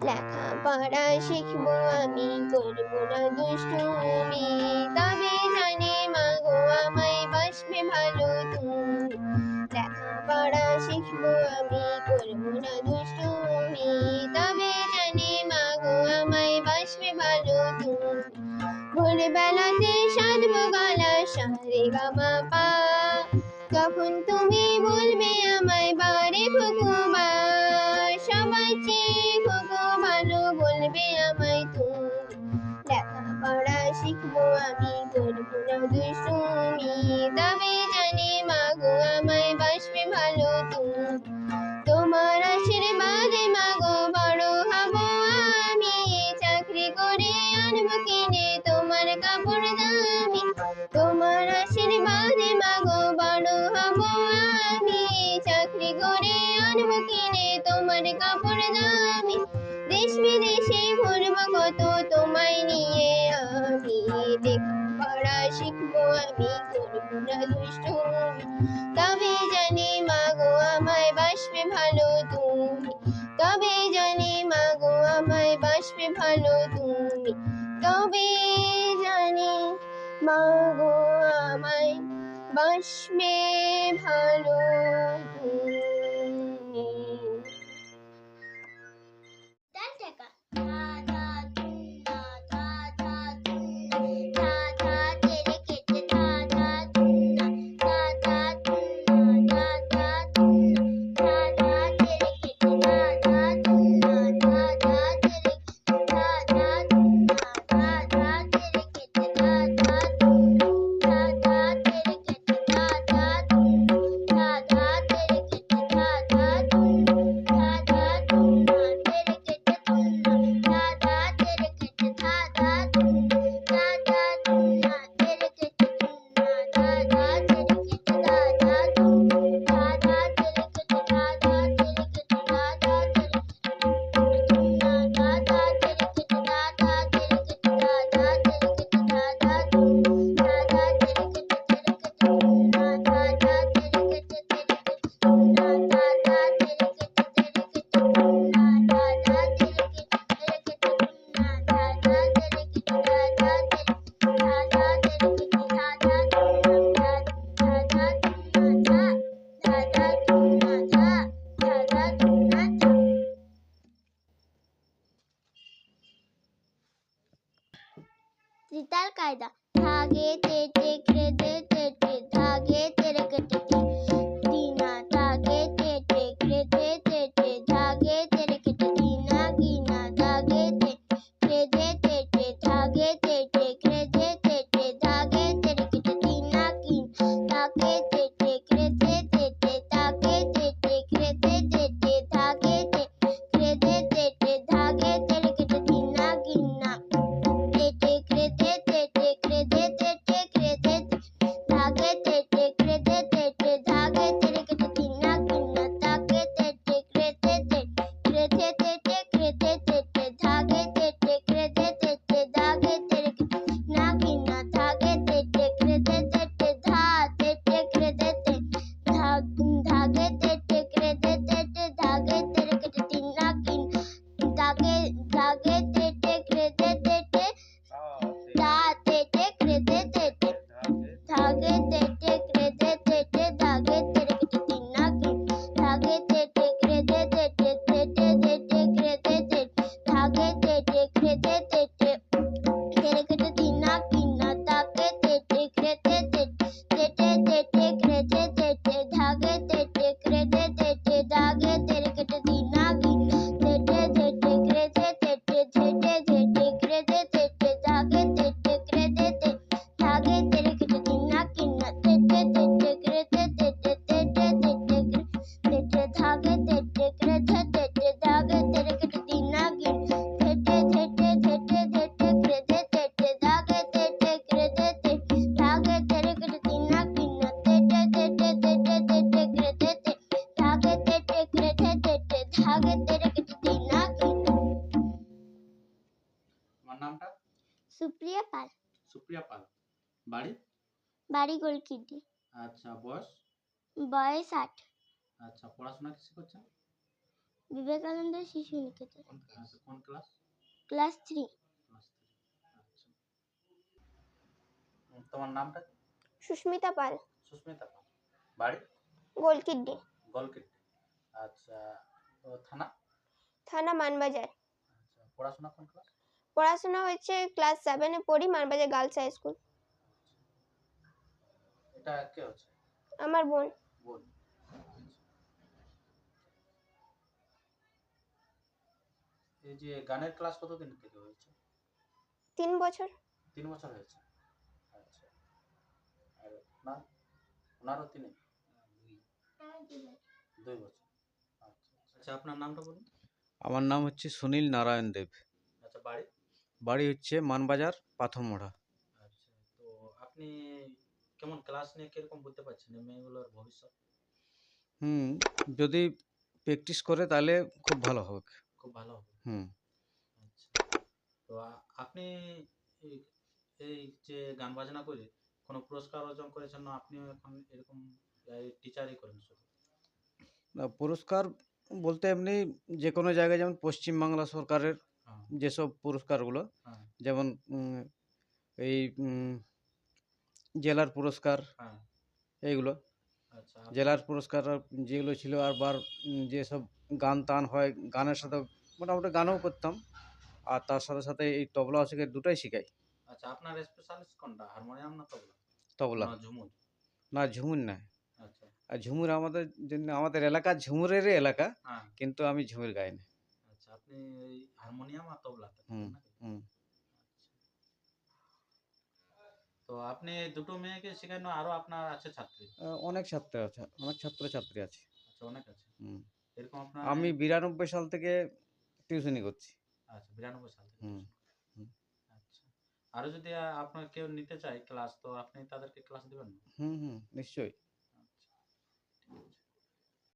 লেখাপড়া শিখব আমি, করব না দুষ্টুমি। তবে জানি মাগো আমায় বাসবে ভালো তুমি। লেখাপড়া শিখব আমি, করব না ভালো তুমি তোমার আশীর্বাদে মাগো, বড় হব আমি। চাকরি করে আনব কিনে, তোমার কাপড় দামি। তোমার আশীর্বাদে মাগো, বড় হব আমি। চাকরি করে আনব কিনে, তোমার কাপড় দামি। দেশ বিদেশে ঘুরব কত তোমায় নিয়ে আমি। দেখ, পড়া শিখব আমি তোর দুষ্টুমি। গো আমায় বাসবে ভালো 社いだ。はげててくれて আগে তেরে কিছু দিন আগে আমার নামটা? সুপ্রিয়া পাল। সুপ্রিয়া পাল। বাড়ি? বাড়ি গোলকিডি আচ্ছা বয়স? বয়স আট। আচ্ছা পড়াশোনা কিসে করছ বিবেকানন্দ শিশু নিকেতন। আচ্ছা, কোন ক্লাস? ক্লাস? থ্রি। আচ্ছা। তোমার নামটা? সুস্মিতা পাল। সুস্মিতা পাল। বাড়ি? গোলকিড্ডি গোলকিড্ডি আচ্ছা থানা? থানা মানবাজার। আচ্ছা পড়াশোনা কোন ক্লাস পড়াশোনা হচ্ছে ক্লাস সেভেনে পড়ি মানবাজার গার্লস হাই স্কুল এটা কে হচ্ছে? আমার বোন। বোন। এই যে গানের ক্লাস কতদিন থেকে হয়েছে? তিন বছর। তিন বছর হয়েছে। আচ্ছা। আর ওনার? ওনারও তিনি? দুই বছর। আচ্ছা আপনার নামটা বলুন। আমার নাম হচ্ছে সুনীল নারায়ণ দেব। আচ্ছা বাড়ি? বাড়ি হচ্ছে মানবাজার পাথরমোড়া। আচ্ছা তো আপনি কেমন ক্লাস নিয়ে কীরকম বুঝতে পারছেন মেয়েগুলোর ভবিষ্যৎ? হুম যদি প্র্যাকটিস করে তাহলে খুব ভালো হবে। খুব ভালো হবে। হুম। আচ্ছা তো আপনি এই- এই যে গান বাজনা করে কোনো পুরস্কার অর্জন করেছেন না আপনিও এখন এরকম টিচারই করেন শুধু? না, পুরস্কার বলতে এমনি যে কোনো জায়গায় যেমন পশ্চিমবাংলা সরকারের হ্যাঁ। যেসব পুরস্কারগুলো হ্যাঁ। যেমন এই জেলার পুরস্কার হ্যাঁ। এইগুলো। আচ্ছা। জেলার পুরস্কার যেগুলো ছিল আর বার যেসব গান টান হয় গানের সাথে মোটামুটি গানও করতাম। আর তার সাথে সাথে এই তবলা হচ্ছে দুটাই শিখাই। আচ্ছা আপনার স্পেশালিস্ট কোনটা? হারমোনিয়াম না তবলা? তবলা। না ঝুমুর? না ঝুমুর না আর ঝুমুর আমাদের জন্য আমাদের এলাকা ঝুমুরের এলাকা হ্যাঁ। কিন্তু আমি ঝুমুর গাই না আচ্ছা আপনি এই হারমোনিয়াম আর তবলাতে হুম। হুম। তো আপনি দুটো মেয়েকে শেখানো আরও আপনার আছে ছাত্রী? অনেক ছাত্র আছে অনেক ছাত্র ছাত্রী আছে। আচ্ছা অনেক আছে। হুম। এরকম আপনার আমি বিরানব্বই সাল থেকে টিউশনি করছি। আচ্ছা বিরানব্বই সাল থেকে হুম। আচ্ছা। আরও যদি আপনার কেউ নিতে চায় ক্লাস তো আপনি তাদেরকে ক্লাস দিবেন হুম হুম নিশ্চয়ই।